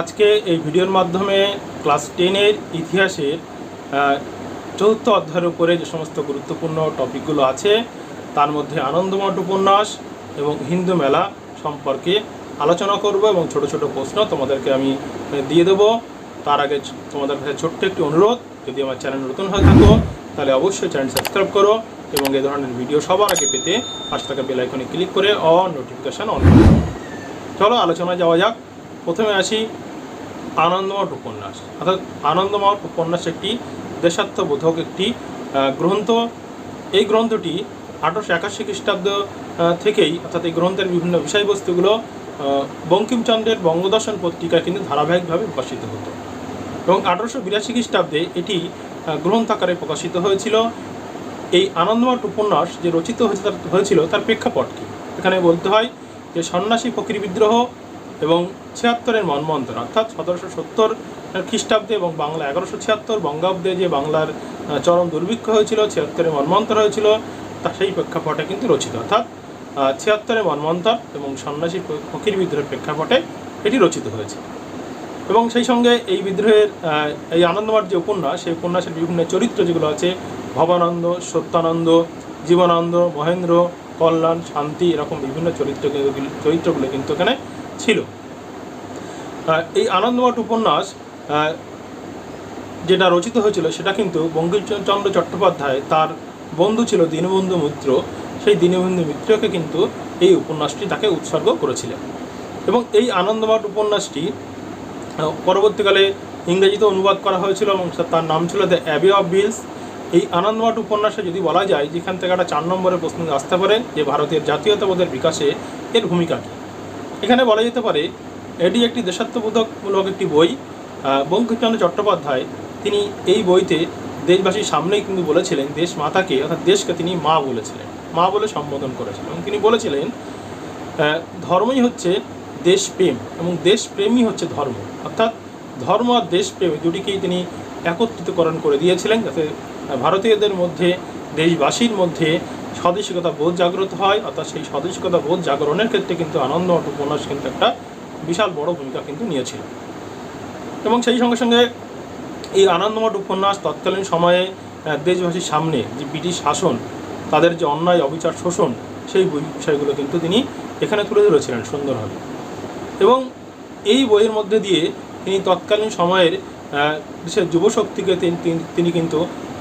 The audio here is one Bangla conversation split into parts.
আজকে এই ভিডিওর মাধ্যমে ক্লাস টেনের ইতিহাসের চতুর্থ অধ্যায়ের উপরে যে সমস্ত গুরুত্বপূর্ণ টপিকগুলো আছে, তার মধ্যে আনন্দমঠ উপন্যাস এবং হিন্দু মেলা সম্পর্কে আলোচনা করব এবং ছোট ছোট প্রশ্ন তোমাদেরকে আমি দিয়ে দেবো। তার আগে তোমাদের কাছে ছোট্ট একটি অনুরোধ, যদি আমার চ্যানেল নতুন হয়ে থাকো, তাহলে অবশ্যই চ্যানেল সাবস্ক্রাইব করো এবং এই ধরনের ভিডিও সবার আগে পেতে পাশে থাকা বেল আইকনে ক্লিক করে অল নোটিফিকেশান অন চলো আলোচনায় যাওয়া যাক। প্রথমে আসি আনন্দমঠ উপন্যাস। অর্থাৎ আনন্দমঠ উপন্যাস একটি দেশাত্মবোধক একটি গ্রন্থ। এই গ্রন্থটি আঠারোশো একাশি খ্রিস্টাব্দ থেকেই অর্থাৎ এই গ্রন্থের বিভিন্ন বিষয়বস্তুগুলো বঙ্কিমচন্দ্রের বঙ্গদর্শন পত্রিকায় কিন্তু ধারাবাহিকভাবে প্রকাশিত হতো। এবং আঠারোশো বিরাশি খ্রিস্টাব্দে এটি আহ, গ্রন্থ আকারে প্রকাশিত হয়েছিল। এই আনন্দমঠ উপন্যাস যে রচিত হয়েছে হয়েছিল তার প্রেক্ষাপট কী? এখানে বলতে হয় যে সন্ন্যাসী ফকির বিদ্রোহ এবং ছিয়াত্তরের মনমন্ত্র অর্থাৎ সতেরোশো সত্তর খ্রিস্টাব্দে এবং বাংলা এগারোশো ছিয়াত্তর বঙ্গাব্দে যে বাংলার চরম দুর্ভিক্ষ হয়েছিল, ছিয়াত্তরের মনমন্ত্র হয়েছিল, তা সেই প্রেক্ষাপটে কিন্তু রচিত, অর্থাৎ ছিয়াত্তরের মনমন্তর এবং সন্ন্যাসী ফকির বিদ্রোহের প্রেক্ষাপটে এটি রচিত হয়েছে। এবং সেই সঙ্গে এই বিদ্রোহের এই আনন্দমঠ যে উপন্যাস, সেই উপন্যাসের বিভিন্ন চরিত্র যেগুলো আছে, ভবানন্দ, সত্যানন্দ, জীবনানন্দ, মহেন্দ্র, কল্যাণ, শান্তি, এরকম বিভিন্ন চরিত্র চরিত্রগুলো কিন্তু এখানে ছিল। এই আনন্দমঠ উপন্যাস যেটা রচিত হয়েছিল, সেটা কিন্তু বঙ্কিমচন্দ্র চট্টোপাধ্যায়, তার বন্ধু ছিল দীনবন্ধু মিত্র। সেই দীনবন্ধু মিত্রকে কিন্তু এই উপন্যাসটি তাকে উৎসর্গ করেছিলেন। এবং এই আনন্দমঠ উপন্যাসটি পরবর্তীকালে ইংরেজিতে অনুবাদ করা হয়েছিল এবং তার নাম ছিল দ্য অ্যাবে অফ বিলস এই আনন্দমঠ উপন্যাসে যদি বলা যায়, যেখান থেকে একটা চার নম্বরের প্রশ্ন আসতে পারে, যে ভারতের জাতীয়তাবোধের বিকাশে এর ভূমিকা কী? এখানে বলা যেতে পারে, এটি একটি দেশাত্মবোধকমূলক একটি বই। বঙ্কিমচন্দ্র চট্টোপাধ্যায় তিনি এই বইতে দেশবাসীর সামনেই কিন্তু বলেছিলেন, দেশ মাতাকে, অর্থাৎ দেশকে তিনি মা বলেছিলেন, মা বলে সম্বোধন করেছিলেন এবং তিনি বলেছিলেন ধর্মই হচ্ছে দেশপ্রেম এবং দেশপ্রেমই হচ্ছে ধর্ম। অর্থাৎ ধর্ম আর দেশপ্রেম দুটিকেই তিনি একত্রিতকরণ করে দিয়েছিলেন, যাতে ভারতীয়দের মধ্যে, দেশবাসীর মধ্যে স্বদেশিকতা বোধ জাগ্রত হয়, অর্থাৎ সেই স্বদেশিকতা বোধ জাগরণের ক্ষেত্রে কিন্তু আনন্দ উপন্যাস কিন্তু একটা বিশাল বড় ভূমিকা কিন্তু নিয়েছিল। এবং সেই সঙ্গে সঙ্গে এই আনন্দমঠ উপন্যাস তৎকালীন সময়ে দেশবাসীর সামনে যে ব্রিটিশ শাসন, তাদের যে অন্যায়, অবিচার, শোষণ, সেই বিষয়গুলো কিন্তু তিনি এখানে তুলে ধরেছিলেন সুন্দরভাবে। এবং এই বইয়ের মধ্যে দিয়ে তিনি তৎকালীন সময়ের দেশের যুবশক্তিকে তিনি কিন্তু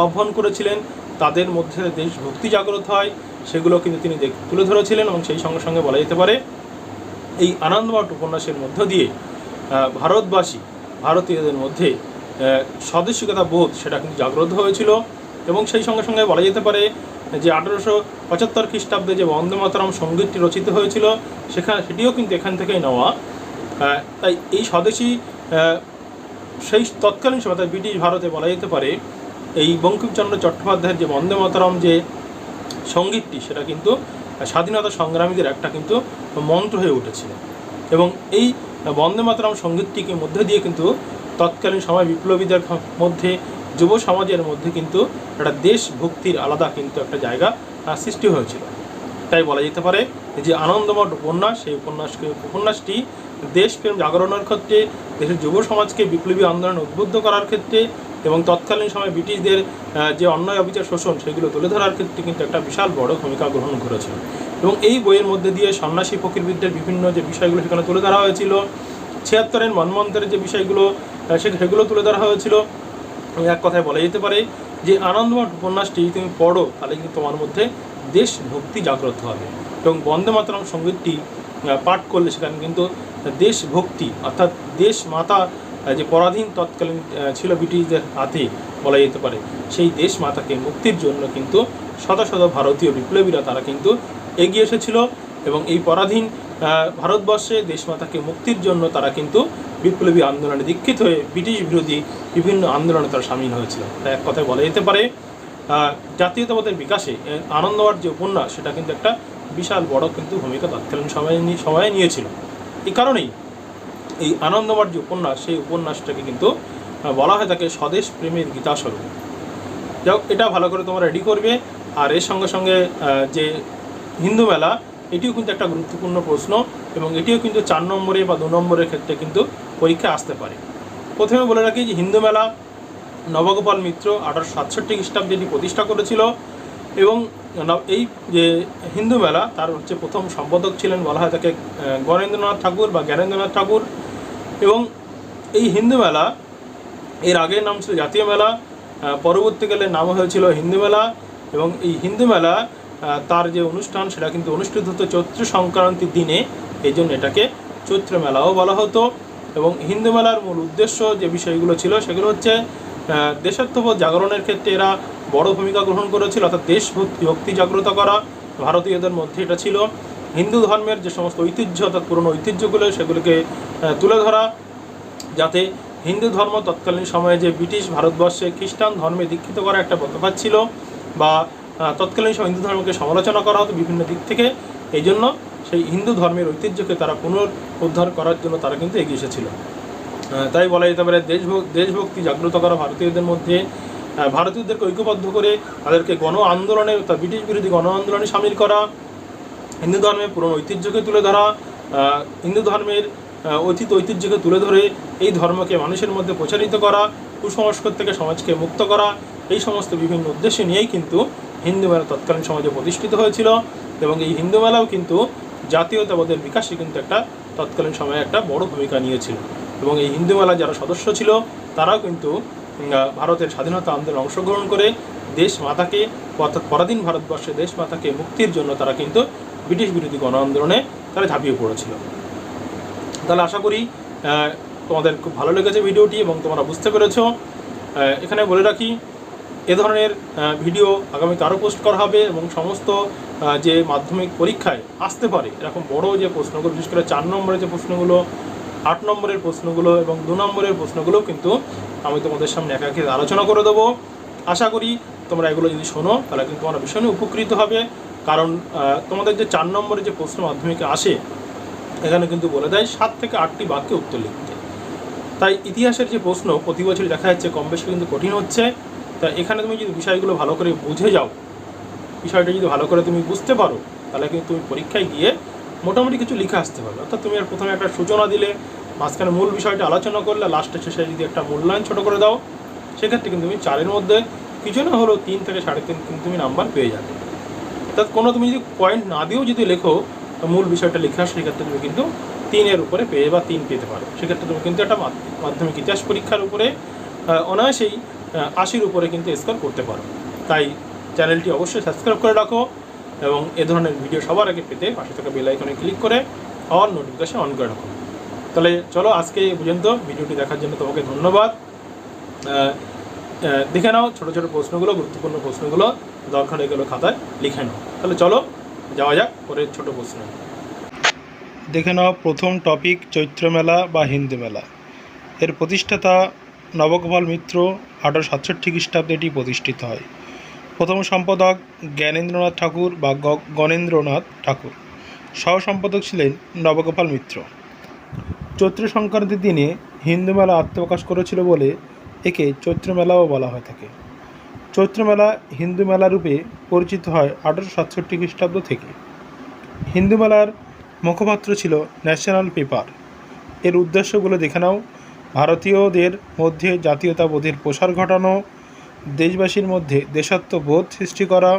আহ্বান করেছিলেন তাদের মধ্যে দেশভক্তি জাগ্রত হয়, সেগুলো কিন্তু তিনি তুলে ধরেছিলেন এবং সেই সঙ্গে সঙ্গে বলা যেতে পারে, এই আনন্দমঠ উপন্যাসের মধ্য দিয়ে ভারতবাসী, ভারতীয়দের মধ্যে স্বদেশিকতা বোধ সেটা কিন্তু জাগ্রত হয়েছিল এবং সেই সঙ্গে সঙ্গে বলা যেতে পারে যে আঠারোশো পঁচাত্তর খ্রিস্টাব্দে যে বন্দে মাতরম সঙ্গীতটি রচিত হয়েছিল, সেখানে, সেটিও কিন্তু এখান থেকেই নেওয়া। তাই এই স্বদেশী সেই তৎকালীন সময় অর্থাৎ ব্রিটিশ ভারতে বলা যেতে পারে এই বঙ্কিমচন্দ্র চট্টোপাধ্যায়ের যে বন্দে মাতরম যে সঙ্গীতটি, সেটা কিন্তু স্বাধীনতা সংগ্রামীদের একটা কিন্তু মন্ত্র হয়ে উঠেছিল এবং এই বন্দে মাতরম সঙ্গীতটিকে মধ্যে দিয়ে কিন্তু তৎকালীন সময় বিপ্লবীদের মধ্যে, যুব সমাজের মধ্যে কিন্তু একটা দেশভক্তির আলাদা কিন্তু একটা জায়গা সৃষ্টি হয়েছিল। তাই বলা যেতে পারে যে আনন্দমঠ উপন্যাস, সেই উপন্যাসকে, উপন্যাসটি দেশপ্রেম জাগরণের ক্ষেত্রে, দেশের যুব সমাজকে বিপ্লবী আন্দোলনে উদ্বুদ্ধ করার ক্ষেত্রে এবং তৎকালীন সময় ব্রিটিশদের যে অন্যায় অবিচার শোষণ, সেগুলো তুলে ধরার ক্ষেত্রে কিন্তু একটা বিশাল বড় ভূমিকা গ্রহণ করেছে। এবং এই বইয়ের মধ্যে দিয়ে সন্ন্যাসী ফকিরবিদদের বিভিন্ন যে বিষয়গুলো সেখানে তুলে ধরা হয়েছিল, ছিয়াত্তরের মনমন্ত্রের যে বিষয়গুলো সেগুলো তুলে ধরা হয়েছিল। এক কথায় বলা যেতে পারে যে আনন্দমঠ উপন্যাসটি তুমি পড়ো, তাহলে কিন্তু তোমার মধ্যে দেশভক্তি জাগ্রত হবে। এবং বন্দে মাতরম সঙ্গীতটি পাঠ করলে সেখানে কিন্তু দেশভক্তি অর্থাৎ দেশ মাতা যে পরাধীন তৎকালীন ছিল ব্রিটিশদের হাতে বলা যেতে পারে সেই দেশ মাতাকে মুক্তির জন্য কিন্তু শত শত ভারতীয় বিপ্লবীরা তারা কিন্তু এগিয়ে এসেছিল এবং এই পরাধীন ভারতবর্ষে দেশমাতাকে মুক্তির জন্য তারা কিন্তু বিপ্লবী আন্দোলনে দীক্ষিত হয়ে ব্রিটিশ বিরোধী বিভিন্ন আন্দোলনে তারা সামিল হয়েছিল তাই এক কথায় বলা যেতে পারে জাতীয়তাবাদের বিকাশে এ, আনন্দবাদ যে উপন্যাস সেটা কিন্তু একটা বিশাল বড় কিন্তু ভূমিকা তৎকালীন সময়ে সময়ে নিয়েছিল। এই কারণেই এই আনন্দবাদ যে উপন্যাস, সেই উপন্যাসটাকে কিন্তু বলা হয় তাকে স্বদেশ প্রেমের গীতাস্বরূপ। যাও এটা ভালো করে তোমরা রেডি করবে। আর এর সঙ্গে সঙ্গে যে হিন্দু মেলা, এটিও কিন্তু একটা গুরুত্বপূর্ণ প্রশ্ন এবং এটিও কিন্তু চার নম্বরে বা দু নম্বরের ক্ষেত্রে কিন্তু পরীক্ষা আসতে পারে। প্রথমে বলে রাখি যে হিন্দু মেলা নবগোপাল মিত্র আঠারোশো সাতষট্টি খ্রিস্টাব্দে এটি প্রতিষ্ঠা করেছিল এবং এই যে হিন্দু মেলা, তার হচ্ছে প্রথম সম্পাদক ছিলেন, বলা হয় তাকে গণেন্দ্রনাথ ঠাকুর বা জ্ঞানেন্দ্রনাথ ঠাকুর। এবং এই হিন্দু মেলা, এর আগের নাম ছিল জাতীয় মেলা পরবর্তীকালে নাম হয়েছিল হিন্দু মেলা এবং এই হিন্দু মেলা তার যে অনুষ্ঠান সেটা কিন্তু অনুষ্ঠিত হতো চৈত্র সংক্রান্তির দিনে। এই জন্য এটাকে চৈত্র মেলাও বলা হতো এবং হিন্দু মেলার মূল উদ্দেশ্য যে বিষয়গুলো ছিল সেগুলো হচ্ছে দেশাত্মবোধ জাগরণের ক্ষেত্রে এরা বড় ভূমিকা গ্রহণ করেছিল, অর্থাৎ দেশভক্তি, ভক্তি জাগ্রত করা। ভারতীয়দের মধ্যে এটা ছিল। হিন্দু ধর্মের যে সমস্ত ঐতিহ্য, অর্থাৎ পুরনো ঐতিহ্যগুলো, সেগুলোকে তুলে ধরা, যাতে হিন্দু ধর্ম তৎকালীন সময়ে যে ব্রিটিশ ভারতবর্ষে খ্রিস্টান ধর্মে দীক্ষিত করা একটা ব্যাপার ছিল বা তৎকালীন সময় হিন্দু ধর্মকে সমালোচনা করা হতো বিভিন্ন দিক থেকে এই জন্য সেই হিন্দু ধর্মের ঐতিহ্যকে তারা পুনরুদ্ধার করার জন্য তারা কিন্তু এগিয়ে এসেছিল। তাই বলা যেতে পারে দেশভক্তি দেশভক্তি জাগ্রত করা ভারতীয়দের মধ্যে ভারতীয়দেরকে ঐক্যবদ্ধ করে তাদেরকে গণ আন্দোলনে ব্রিটিশ বিরোধী গণ আন্দোলনে সামিল করা হিন্দু ধর্মের পুরনো ঐতিহ্যকে তুলে ধরা হিন্দু ধর্মের অতীত ঐতিহ্যকে তুলে ধরে এই ধর্মকে মানুষের মধ্যে প্রচারিত করা, কুসংস্কার থেকে সমাজকে মুক্ত করা, এই সমস্ত বিভিন্ন উদ্দেশ্য নিয়েই কিন্তু হিন্দু মেলা তৎকালীন সমাজে প্রতিষ্ঠিত হয়েছিল এবং এই হিন্দু মেলাও কিন্তু জাতীয়তাবাদের বিকাশে কিন্তু একটা তৎকালীন সময়ে একটা বড় ভূমিকা নিয়েছিল। এবং এই হিন্দু মেলার যারা সদস্য ছিল, তারাও কিন্তু ভারতের স্বাধীনতা আন্দোলনে অংশগ্রহণ করে দেশ মাতাকে অর্থাৎ পরাধীন ভারতবর্ষে দেশ মাতাকে মুক্তির জন্য তারা কিন্তু ব্রিটিশ বিরোধী গণ আন্দোলনে তারা ঝাঁপিয়ে পড়েছিল। তাহলে আশা করি তোমাদের খুব ভালো লেগেছে ভিডিওটি এবং তোমরা বুঝতে পেরেছ। এখানে বলে রাখি, এ ধরনের ভিডিও আগামীতে আরও পোস্ট করা হবে এবং সমস্ত যে মাধ্যমিক পরীক্ষায় আসতে পারে, এরকম বড় যে প্রশ্নগুলো, বিশেষ করে চার নম্বরের যে প্রশ্নগুলো, আট নম্বরের প্রশ্নগুলো এবং দু নম্বরের প্রশ্নগুলো কিন্তু আমি তোমাদের সামনে একা একে আলোচনা করে দেবো। আশা করি তোমরা এগুলো যদি শোনো, তাহলে কিন্তু তোমরা ভীষণই উপকৃত হবে। কারণ তোমাদের যে চার নম্বরে যে প্রশ্ন মাধ্যমিকে আসে, এখানে কিন্তু বলে দেয়, সাত থেকে আটটি বাক্যে উত্তর লিখতে। তাই ইতিহাসের যে প্রশ্ন, প্রতি বছর দেখা যাচ্ছে কম বেশি কিন্তু কঠিন হচ্ছে। তা এখানে তুমি যদি বিষয়গুলো ভালো করে বুঝে যাও, বিষয়টা যদি ভালো করে তুমি বুঝতে পারো, তাহলে কিন্তু তুমি পরীক্ষায় গিয়ে মোটামুটি কিছু লিখে আসতে পারবে। অর্থাৎ তুমি আর প্রথমে একটা সূচনা দিলে, মাঝখানে মূল বিষয়টা আলোচনা করলে লাস্টে শেষে যদি একটা মূল্যায়ন ছোটো করে দাও সেক্ষেত্রে কিন্তু তুমি চারের মধ্যে কিছু না হলেও তিন থেকে সাড়ে তিন কিন্তু তুমি নাম্বার পেয়ে যাবে। অর্থাৎ কোনো তুমি যদি পয়েন্ট না দিয়েও যদি লেখো মূল বিষয়টা লেখা সেক্ষেত্রে তুমি কিন্তু তিনের উপরে পেয়ে বা তিন পেতে পারো। সেক্ষেত্রে তুমি কিন্তু একটা মাধ্য- মাধ্যমিক ইতিহাস পরীক্ষার উপরে অনায়াসেই আশির উপরে কিন্তু স্কোর করতে পারো। তাই চ্যানেলটি অবশ্যই সাবস্ক্রাইব করে রাখো এবং এ ধরনের ভিডিও সবার আগে পেতে পাশে থাকা বেল আইকনে ক্লিক করে অল নোটিফিকেশন অন করে রাখো। তাহলে চলো আজকে এই পর্যন্ত ভিডিওটি দেখার জন্য তোমাকে ধন্যবাদ। দেখে নাও ছোটো ছোটো প্রশ্নগুলো, গুরুত্বপূর্ণ প্রশ্নগুলো দরকার হয়ে গেলো খাতায়, লিখে নাও। তাহলে চলো, যাওয়া যাক পরের ছোট প্রশ্ন। দেখে নাও প্রথম টপিক চৈত্র মেলা বা হিন্দু মেলা। এর প্রতিষ্ঠাতা নবগোপাল মিত্র আঠারোশো সাতষট্টি খ্রিস্টাব্দে এটি প্রতিষ্ঠিত হয়। প্রথম সম্পাদক জ্ঞানেন্দ্রনাথ ঠাকুর বা গণেন্দ্রনাথ ঠাকুর। সহ সম্পাদক ছিলেন নবগোপাল মিত্র। চৈত্র সংক্রান্তির দিনে হিন্দু মেলা আত্মপ্রকাশ করেছিল বলে একে চৈত্র মেলাও বলা হয়ে থাকে। চৈত্র মেলা হিন্দু মেলা রূপে পরিচিত হয় আঠারোশো সাতষট্টি খ্রিস্টাব্দ থেকে। হিন্দু মেলার মুখপাত্র ছিল ন্যাশনাল পেপার। এর উদ্দেশ্যগুলো দেখে নাও। ভারতীয়দের মধ্যে জাতীয়তাবোধের প্রসার ঘটানো, দেশবাসীর মধ্যে দেশাত্মবোধ সৃষ্টি করা,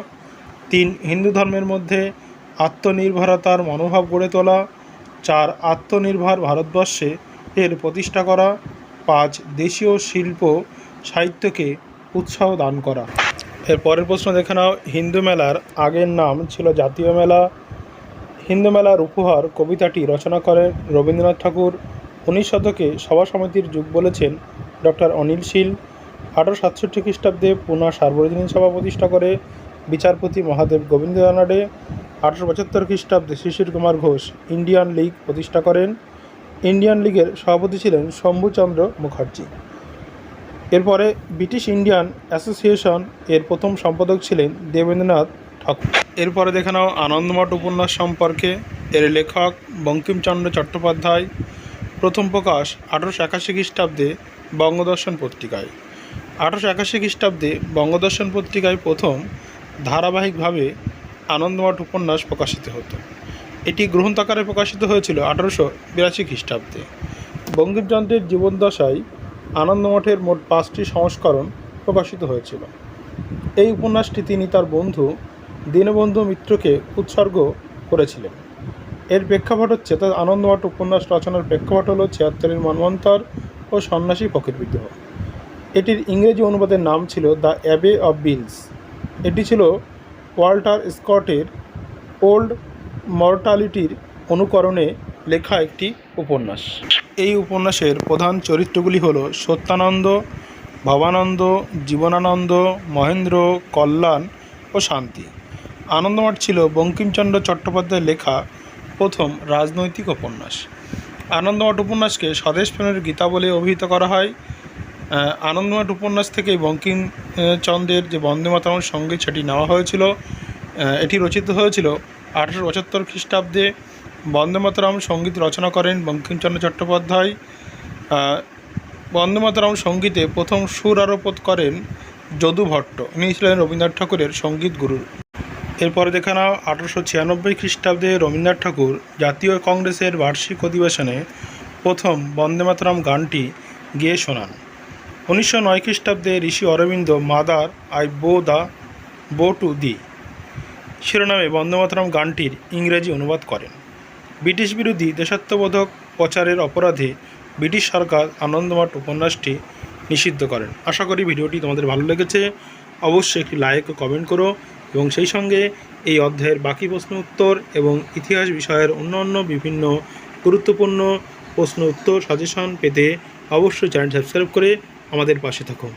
তিন, হিন্দু ধর্মের মধ্যে আত্মনির্ভরতার মনোভাব গড়ে তোলা, চার, আত্মনির্ভর ভারতবর্ষে এর প্রতিষ্ঠা করা পাঁচ দেশীয় শিল্প সাহিত্যকে উৎসাহ দান করা। এর পরের প্রশ্ন দেখে নাও। হিন্দু মেলার আগের নাম ছিল জাতীয় মেলা। হিন্দু মেলার উপহার কবিতাটি রচনা করেন রবীন্দ্রনাথ ঠাকুর। উনিশ শতকে সভা সমিতির যুগ বলেছেন ডক্টর অনিল শীল। আঠারো সাতষট্টি খ্রিস্টাব্দে পুনা সার্বজনীন সভা প্রতিষ্ঠা করে বিচারপতি মহাদেব গোবিন্দ রানাডে। আঠারোশো পঁচাত্তর খ্রিস্টাব্দে শিশির কুমার ঘোষ ইন্ডিয়ান লীগ প্রতিষ্ঠা করেন। ইন্ডিয়ান লীগের সভাপতি ছিলেন শম্ভুচন্দ্র মুখার্জি। এরপরে ব্রিটিশ ইন্ডিয়ান অ্যাসোসিয়েশন এর প্রথম সম্পাদক ছিলেন দেবেন্দ্রনাথ ঠাকুর। এরপরে দেখে নাও আনন্দমঠ উপন্যাস সম্পর্কে। এর লেখক বঙ্কিমচন্দ্র চট্টোপাধ্যায়। প্রথম প্রকাশ আঠারোশো একাশি খ্রিস্টাব্দে বঙ্গদর্শন পত্রিকায়। আঠারোশো একাশি খ্রিস্টাব্দে বঙ্গদর্শন পত্রিকায় প্রথম ধারাবাহিকভাবে আনন্দমঠ উপন্যাস প্রকাশিত হতো। এটি গ্রন্থাকারে প্রকাশিত হয়েছিল আঠারোশো বিরাশি খ্রিস্টাব্দে। বঙ্কিমচন্দ্রের জীবদ্দশায় আনন্দমঠের মোট পাঁচটি সংস্করণ প্রকাশিত হয়েছিল। এই উপন্যাসটি তিনি তার বন্ধু দীনবন্ধু মিত্রকে উৎসর্গ করেছিলেন। এর প্রেক্ষাপট হচ্ছে তার আনন্দমঠ উপন্যাস রচনার প্রেক্ষাপট হল ছিয়াত্তরের মন্বন্তর ও সন্ন্যাসী ফকির বিদ্রোহ। এটির ইংরেজি অনুবাদের নাম ছিল দ্য অ্যাবে অব বিলস। এটি ছিল ওয়াল্টার স্কটের ওল্ড মর্টালিটির অনুকরণে লেখা একটি উপন্যাস। এই উপন্যাসের প্রধান চরিত্রগুলি হল সত্যানন্দ, ভবানন্দ, জীবনানন্দ, মহেন্দ্র, কল্যাণ ও শান্তি। আনন্দমঠ ছিল বঙ্কিমচন্দ্র চট্টোপাধ্যায়ের লেখা প্রথম রাজনৈতিক উপন্যাস। আনন্দমঠ উপন্যাসকে স্বদেশ প্রেমের গীতা বলে অভিহিত করা হয়। আনন্দমঠ উপন্যাস থেকে বঙ্কিমচন্দ্রের যে বন্দে মাতরম সংগীত সেটি নেওয়া হয়েছিল। এটি রচিত হয়েছিল আঠারোশো পঁচাত্তর খ্রিস্টাব্দে বন্দে মাতরম সংগীত রচনা করেন বঙ্কিমচন্দ্র চট্টোপাধ্যায়। আহ, বন্দে মাতরম সঙ্গীতে প্রথম সুর আরোপত করেন যদু ভট্ট। ইনি ছিলেন রবীন্দ্রনাথ ঠাকুরের সংগীত গুরু। এরপরে দেখে নাও আঠারোশো ছিয়ানব্বই খ্রিস্টাব্দে রবীন্দ্রনাথ ঠাকুর জাতীয় কংগ্রেসের বার্ষিক অধিবেশনে প্রথম বন্দে মাতরম গানটি গেয়ে শোনান। উনিশশো নয় খ্রিস্টাব্দে Rishi Aurobindo mother I bow the bow to thee. শিরোনামে বন্দে মাতরম গানটির ইংরেজি অনুবাদ করেন। ব্রিটিশ বিরোধী দেশাত্মবোধক প্রচারের অপরাধে ব্রিটিশ সরকার আনন্দমঠ উপন্যাসটি নিষিদ্ধ করেন। আশা করি ভিডিওটি তোমাদের ভালো লেগেছে। অবশ্যই একটি লাইক ও কমেন্ট করো এবং সেই সঙ্গে এই অধ্যায়ের বাকি প্রশ্ন উত্তর এবং ইতিহাস বিষয়ের অন্যান্য বিভিন্ন গুরুত্বপূর্ণ প্রশ্ন উত্তর সাজেশন পেতে অবশ্যই চ্যানেল সাবস্ক্রাইব করে আমাদের পাশে থাকুন